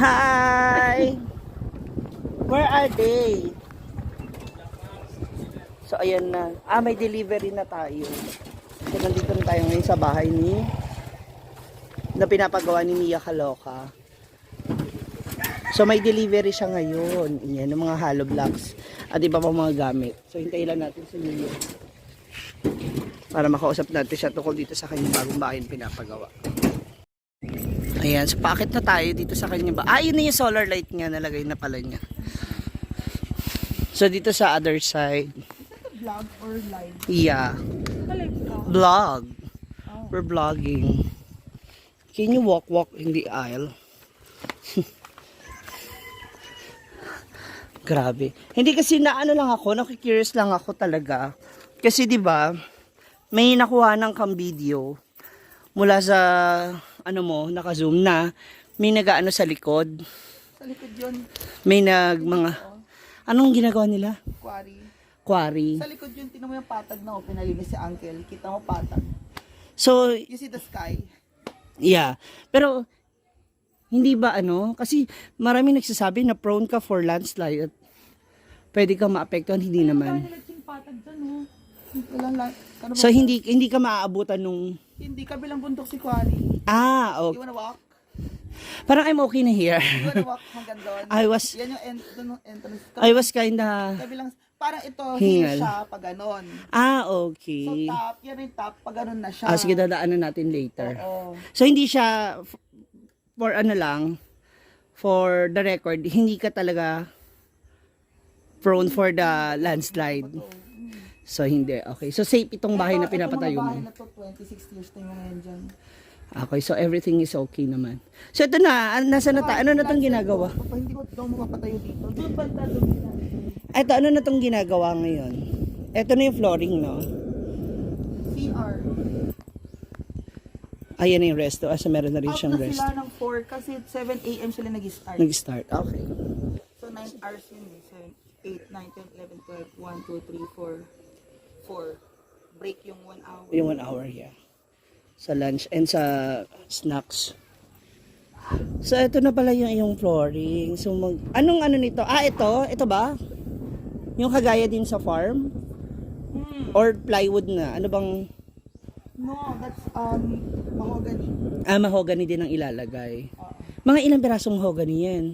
Hi! Where are they? So, ayan na. Ah, may delivery na tayo. So, nandito na tayo ngayon sa bahay ni na pinapagawa ni Mia Kaloka. So, may delivery siya ngayon. Yan, ng mga hollow blocks at iba pang mga gamit. So, hintayin lang natin si Mia. Para makausap natin siya tungkol dito sa kanyang bagong bahay na pinapagawa. Ayan, so paakit na tayo dito sa kanya ba? Ah, yun na yung solar light niya, nalagay na pala niya. So, dito sa other side, vlog or live? yeah, vlog. Oh. We're vlogging. Can you walk, walk in the aisle? Grabe. Hindi kasi na ano lang ako, nakikurious lang ako talaga. Kasi 'di ba, may nakuha ng cam video mula sa ano mo, naka-zoom na may nag-ano sa likod. Sa likod yun, May nag mga anong ginagawa nila? quarry. Quarry. Sa likod yun, tinan mo yung patag na oh, pinalinis si Uncle. Kita mo patag. So, You see the sky? Yeah. Pero, hindi ba ano? Kasi marami nagsasabi na prone ka for landslide at pwede ka maapektuhan, hindi naman. nilaging patag dyan, oh. Wala. Ano? So, hindi hindi ka maaabutan nung... Hindi, kabilang bundok si quarry. Ah, You okay. wanna walk? Parang I'm okay na here. You wanna walk hanggang doon? I was- Yan yung en- dun yung entrance. I was kinda... Kabilang, parang ito, Hingal. hill siya pag ganon. Ah, So, okay. top, yan rin top, pag ganon na siya. Ah, sige, dadaanan natin later. Oo. So, hindi siya f- for ano lang, for the record, hindi ka talaga prone for the landslide. So, hindi. Okay. So, safe itong bahay na Ito- pinapatayo Ito mga mo. bahay na to, 26 years na yung ngayon dyan. Okay, so everything is okay naman. So ito na, an- nasa na ta- ano na tong ginagawa? Papa, hindi ko daw mapapatayo dito. Doon banda doon. Ito, ano na tong ginagawa ngayon? Ito na yung flooring, no? CR. Ayan na yung resto. Asa meron na rin Out siyang na rest. sila ng 4 kasi 7 a.m. sila nag-start. Nag-start. Okay. So 9 hours yun eh. 7, 8, 9, 10, 11, 12, 1, 2, 3, 4. 4. Break yung 1 hour. Yung one hour, yeah. Sa lunch and sa snacks. So, ito na pala yung yung flooring. So, mag, anong ano nito? Ah, ito? Ito ba? Yung kagaya din sa farm? Hmm. Or plywood na? Ano bang, No, that's um mahogany. ah, mahogany din ang ilalagay. Oo. Mga ilang pirasong mahogany yan?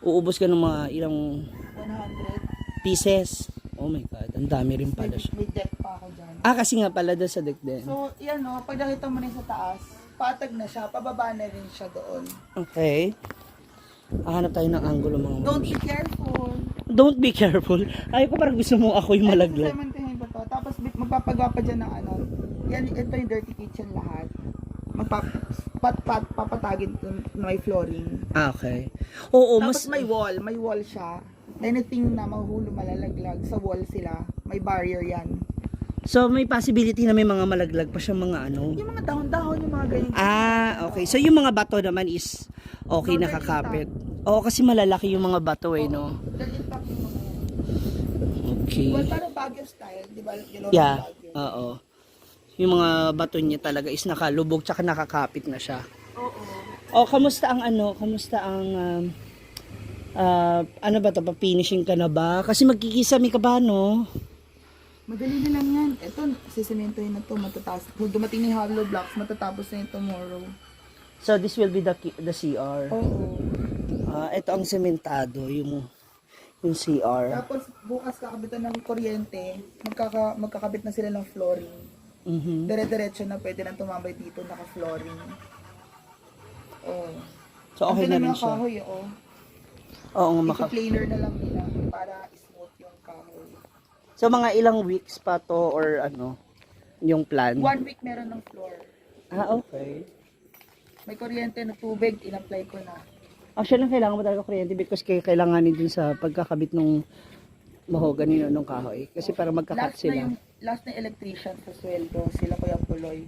Uubos ka ng mga ilang 100. pieces. Oh my God, ang dami rin pala siya. may deck pa ako dyan. Ah, kasi nga pala doon sa deck din. So, yan no, pag nakita mo na sa taas, patag na siya, pababa na rin siya doon. Okay. Hahanap tayo ng angulo mga Don't be careful. Don't be careful. Ay ko parang gusto mo ako yung malaglag. Sementahin ba to? Tapos magpapagawa pa dyan ng ano. Yan, ito yung dirty kitchen lahat. Magpap pat, pat, papatagin na may flooring. Ah, okay. Oo, Tapos mas... may wall, may wall siya. Anything na mahuhulog malalaglag sa wall sila, may barrier yan. So, may possibility na may mga malaglag pa siyang mga ano. Yung mga dahon-dahon, yung mga ganyan. Ah, okay. So, yung mga bato naman is okay nakakapit. Oo, kasi malalaki yung mga bato eh, no? Okay. Well, parang Baguio style, di ba? Yeah, oo. Yung mga bato niya talaga is nakalubog tsaka nakakapit na siya. Oo. O, kamusta ang ano? Kamusta ang... Um, ah, ano ba to? Pa-finishing ka na ba? Kasi magkikisami ka ba, no? Madali na lang yan. Ito, sisimentohin na to, matataas. Kung dumating yung hollow blocks, matatapos na yun tomorrow. So, this will be the, the CR. Oo. Ah, ito ang sementado, yung yung CR. Tapos, bukas kakabitan ng kuryente, magkaka, magkakabit na sila ng flooring. Mhm. Dire-diretso na pwede nang tumambay dito, naka-flooring. Oh. So, okay na rin siya. kahoy, oh. Oo, nga, maka- Ika-planer na lang nila para smooth yung kahoy. So, mga ilang weeks pa to or ano, yung plan? One week meron ng floor. Ah, okay. May kuryente na tubig, in-apply ko na. Actually, lang kailangan mo talaga kuryente because kaya kailanganin din sa pagkakabit ng mahogany no, nung kahoy. Kasi para magkakat Last na sila. yung last na electrician sa sweldo, sila Kuya Puloy.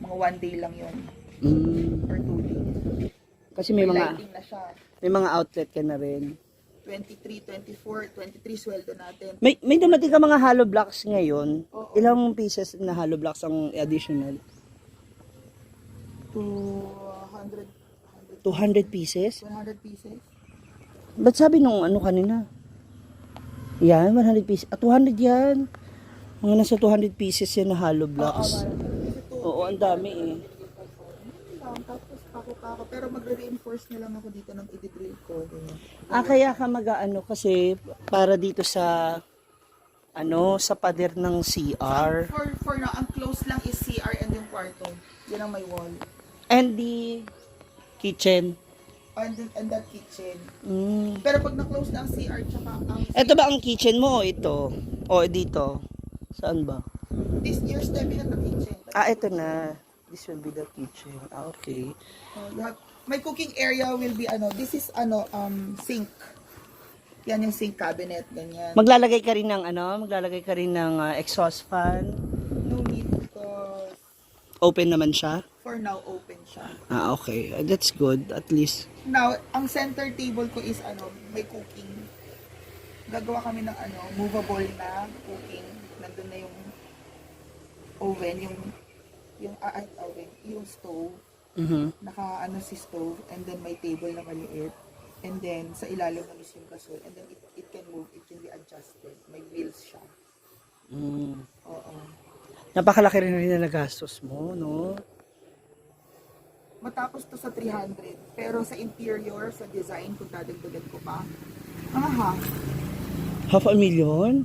Mga one day lang yun, Mm, or two days. kasi may mga lighting na siya. May mga outlet ka na rin. 23, 24, 23 sweldo natin. May may dumating ka mga hollow blocks ngayon. Oo. Ilang pieces na hollow blocks ang additional? To 100, 100 200 pieces? 100 pieces. Ba't sabi nung ano kanina? Yan, 100 pieces. Ah, 200 yan. Mga nasa 200 pieces yan na hollow blocks. Oo, ang dami eh. Tapos pako-pako. Pero magre-reinforce na lang ako dito ng i-drill ko. Ganyan. Ah, kaya ka mag-ano kasi para dito sa ano, sa pader ng CR. For, for now, ang close lang is CR and yung kwarto. Yan ang may wall. And the kitchen. And, then- and that kitchen. Mm. Pero pag na-close na ang CR tsaka ang Ito ba ang kitchen mo o ito? O dito? Saan ba? this year's the kitchen. Ah, ito na. This will be the kitchen. Ah, okay. You have- my cooking area will be ano, this is ano, um, sink. Yan yung sink cabinet, ganyan. Maglalagay ka rin ng ano? Maglalagay ka rin ng ah, exhaust fan. No need because Open naman siya. for now open siya. Ah, okay. Ah, That's good. At least. Now, ang center table ko is ano, may cooking. Gagawa kami ng ano, movable na cooking. Nandun na yung oven, yung yung ah, ay, oven, yung stove. Mhm. Naka ano si stove and then may table na maliit. And then sa ilalim ng is yung gasol and then it, it can move, it can be adjusted. May wheels siya. Mm. Oo. Napakalaki rin rin na nagastos mo, no? Matapos to sa 300. Pero sa interior, sa design, kung dadagdagan ko pa, mga half. Half a million?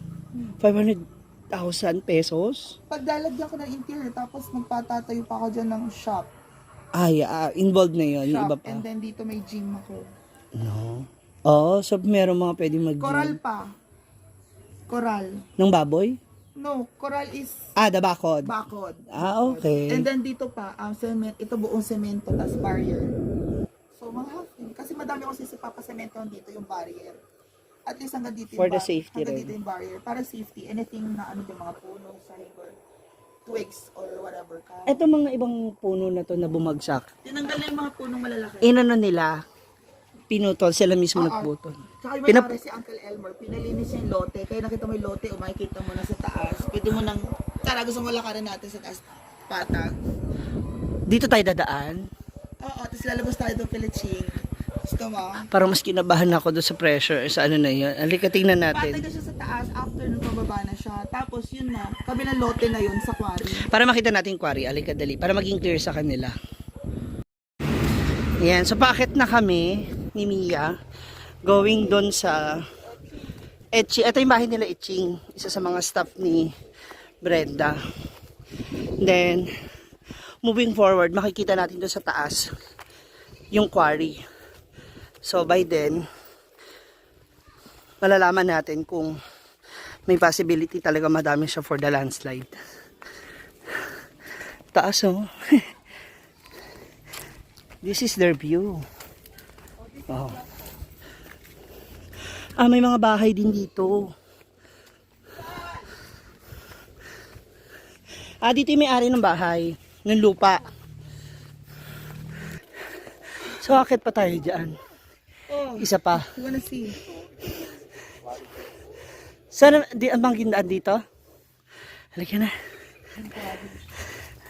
500,000 pesos? Pag lalagyan ko ng interior, tapos magpatatayo pa ako dyan ng shop. Ay, ah, involved na yun. Yung shop iba pa. and then dito may gym ako. No. Oo, so meron mga pwedeng mag Coral pa. Coral. Ng baboy? No, coral is Ah, the bakod. bakod. Ah, okay. And then dito pa, ang cement, ito buong semento, tas barrier. So, mga half. Kasi madami ako sisipapasemento dito yung barrier. At least hanggang dito For the safety hanggang rin. dito yung barrier. Para safety, anything na ano yung mga puno, sahig or twigs or whatever ka. Ito mga ibang puno na to na bumagsak. Tinanggal na yung mga punong malalaki. Inano nila, pinutol, sila mismo Oo. nagputol. Tsaka yung Pinap- si Uncle Elmer, pinalinis niya yung lote. Kaya nakita mo yung lote, o makikita mo na sa taas. Pwede mo nang, tara gusto mo lakarin natin sa taas patag. Dito tayo dadaan. Oo, tapos lalabas tayo doon Piliching. Gusto mo? Parang mas kinabahan ako doon sa pressure, sa ano na yun. Halika, tingnan natin. na siya sa taas, after nung pababa na siya. Tapos yun na, kabilang lote na yun sa quarry. Para makita natin yung quarry, halika dali. Para maging clear sa kanila. Yan, so paakit na kami ni Mia. Going doon sa Etching. Ito yung bahay nila Etching. Isa sa mga staff ni Brenda. Then, moving forward, makikita natin doon sa taas yung quarry. So, by then, malalaman natin kung may possibility talaga madami siya for the landslide. Taas oh. This is their view. Wow. Ah, may mga bahay din dito. Ah, dito may-ari ng bahay. Ng lupa. So, akit pa tayo dyan. Oh, Isa pa. you wanna see? Saan di ang bangginaan dito? Halika na.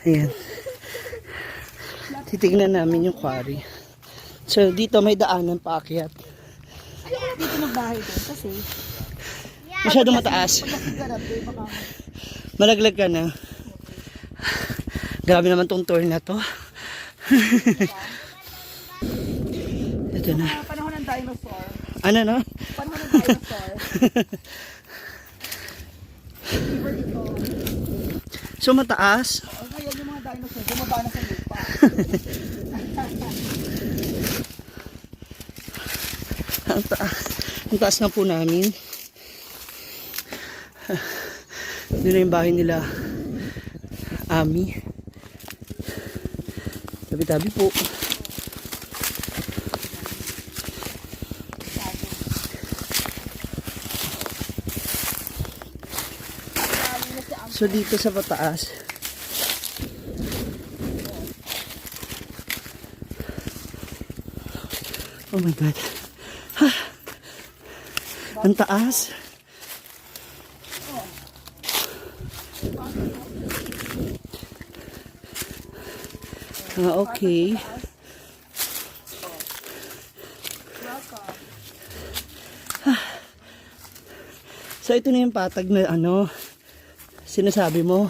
Ayan. Titignan namin yung quarry. So, dito may daanan paakyat. Dito magbahay doon kasi Masyadong mataas. Malaglag ka na. Grabe naman tong tour na to. Ito na. Ah, panahon ng dinosaur. Ano no? So mataas. Ngayon yung mga dinosaur, bumaba na sa lupa. Ang taas. Ang taas na po namin. Doon na yung bahay nila. Ami. Tabi-tabi po. So dito sa pataas. Oh my God. Ang taas. Ah, okay. So ito na yung patag na ano, sinasabi mo.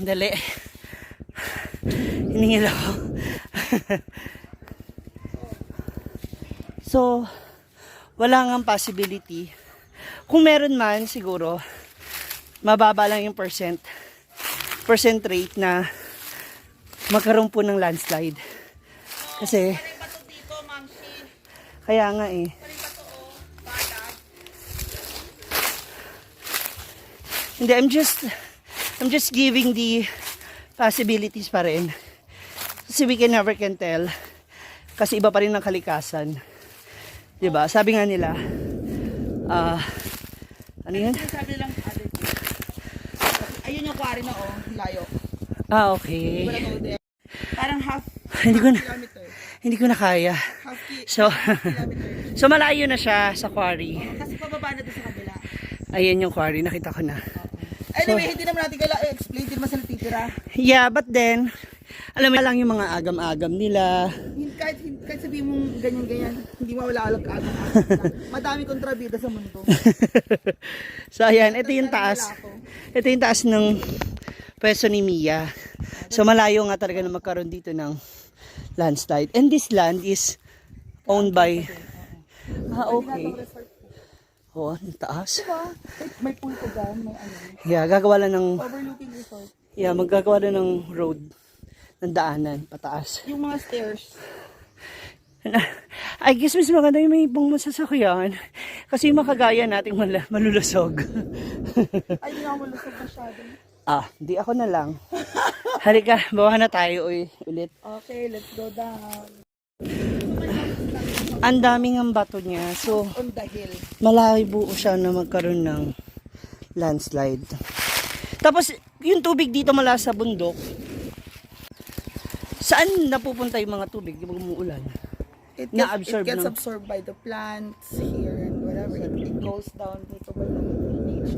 Dali. Hiningil ako. so, wala nga possibility. Kung meron man, siguro, mababa lang yung percent, percent rate na magkaroon po ng landslide. Kasi, kaya nga eh. Bato, oh. Balag. Hindi, I'm just, I'm just giving the possibilities pa rin. Kasi we can never can tell. Kasi iba pa rin ang kalikasan. ba? Sabi nga nila, ah, ano yun? Sinasabi lang, Ayun yung quarry na, oh. Layo. Ah, okay. Parang half Hindi ko na, kilometer. hindi ko na kaya. Half So, so malayo na siya sa quarry. Kasi pababa na doon sa kabila. Ayan yung quarry, nakita ko na. Anyway, hindi naman natin kailangan i-explain. Hindi naman sila titira. Yeah, but then, alam mo lang yung mga agam-agam nila. Hindi- Kahit, kahit sabihin mong ganyan-ganyan, hindi mawala alam ka agad. Madami kontrabida sa mundo. so ayan, ito yung taas. Ito yung taas ng pwesto ni Mia. So malayo nga talaga na magkaroon dito ng landslide. And this land is owned by... Ah, okay. Oh, ang taas. Diba? May pool ko dyan, may ano. Yeah, gagawa lang ng... Overlooking resort. Yeah, maggagawa lang ng road ng daanan, pataas. Yung mga stairs. I guess mas maganda yung may ibang masasakyan. Kasi yung makagaya nating mal- malulusog. Ay, hindi ako malusog masyado. ah, di ako na lang. Halika, bawa na tayo uy, ulit. Okay, let's go down. Ang daming ang bato niya. So, malaki buo siya na magkaroon ng landslide. Tapos, yung tubig dito mula sa bundok, saan napupunta yung mga tubig? Yung umuulan? It gets, Na-absorb it gets ng- absorbed by the plants here and whatever. It, it goes down dito by the drainage.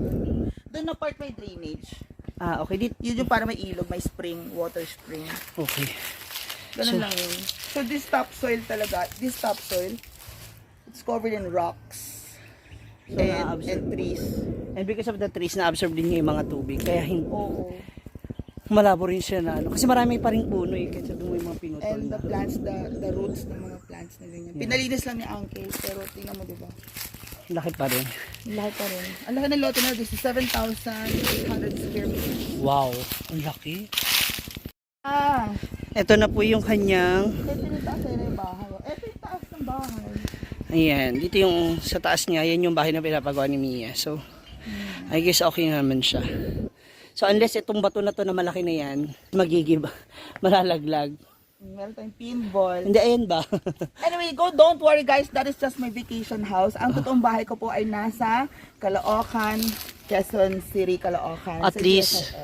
Doon na part may drainage. Ah, okay. Dit Yun yung para may ilog, may spring, water spring. okay. Ganun So- lang yun. So this topsoil talaga, this topsoil, it's covered in rocks So, and, and trees. And because of the trees, na-absorb din niya yung mga tubig. Kaya hindi, Oo. malabo rin siya na ano. Kasi marami pa rin puno eh. Kasi mo yung mga pinutol And na. the plants, the the roots ng mga plants na ganyan. Pinalinis lang ni Uncle, pero tingnan mo, di ba? Laki pa rin. Lahat pa rin. Ang laki ng lote na, this is 7,800 square meters. Wow, ang laki. Ah, Ito na po yung kanyang ng bahay. Ayan, dito yung sa taas niya, yan yung bahay na pinapagawa ni Mia. So, I guess okay naman siya. So, unless itong bato na to na malaki na yan, magigib, malalaglag. Meron tayong pinball. Hindi, ayan ba? Anyway, go, don't worry guys, that is just my vacation house. Ang totoong bahay ko po ay nasa Caloocan, Quezon City, Caloocan. At least.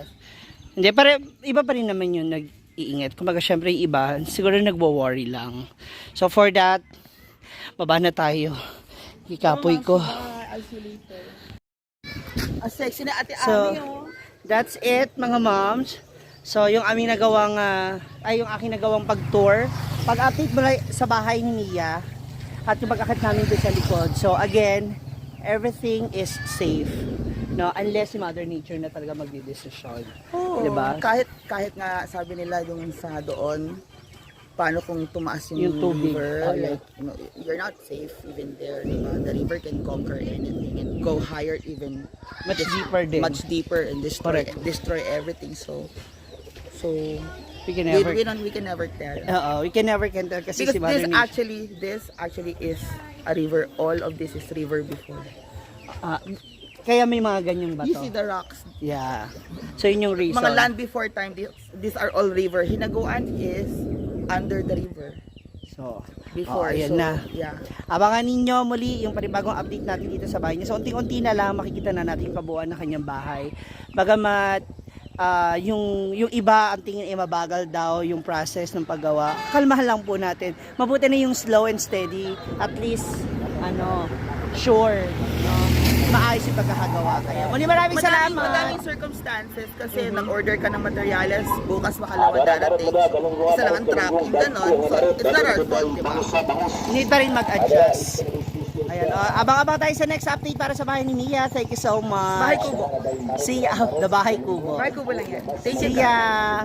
Hindi, para iba pa rin naman yung nag-iingat. Kumbaga, syempre yung iba, siguro nagwo-worry lang. So, for that, baba na tayo. Ikapoy ko. Ang sexy na ate So, Ami, oh. That's it, mga moms. So, yung aming nagawang, ah, ay, yung aking nagawang pag-tour. Pag-update mula sa bahay ni Mia. At yung pag-akit namin doon sa likod. So, again, everything is safe. No, unless si Mother Nature na talaga magdidesisyon. Oo. Diba? Kahit, kahit nga sabi nila yung sa doon, paano kung tumaas yung, Yung tubig, river, oh, yeah. like, know, you're not safe even there, diba? The river can conquer anything and go higher even Much deeper din. much deeper and destroy Correct. destroy everything. So, so we can we, never, we, don't, we can never tell. Oo, we can never can tell kasi Because si Mother this Nature. actually, this actually is a river. All of this is river before. Ah, kaya may mga ganyang You bato. see the rocks. Yeah. So, yun yung reason. Mga land before time, these, these are all river. Hinaguan is under the river. So, Before. oh, ayan so, na. Yeah. Abangan ninyo muli yung panibagong update natin dito sa bahay niya. So, unti-unti na lang makikita na natin yung kabuuan ng kanyang bahay. Bagamat ah, yung, yung iba ang tingin ay mabagal daw yung process ng paggawa. Kalmahan lang po natin. Mabuti na yung slow and steady. At least, ano, sure. No? Pagkakagawa. Kaya muli maraming Madaming, salamat. madaming circumstances kasi nag-order ka ng materials, bukas makalawa darating. Isa lang ang tracking, ganon. So, it's not our fault, di ba? Need pa rin mag-adjust. Ayan, oh, abang-abang tayo sa next update para sa bahay ni Mia. Thank you so much. Bahay Kubo. See ya. The Bahay Kubo. Bahay ko ba lang yan? Thank you, See ya.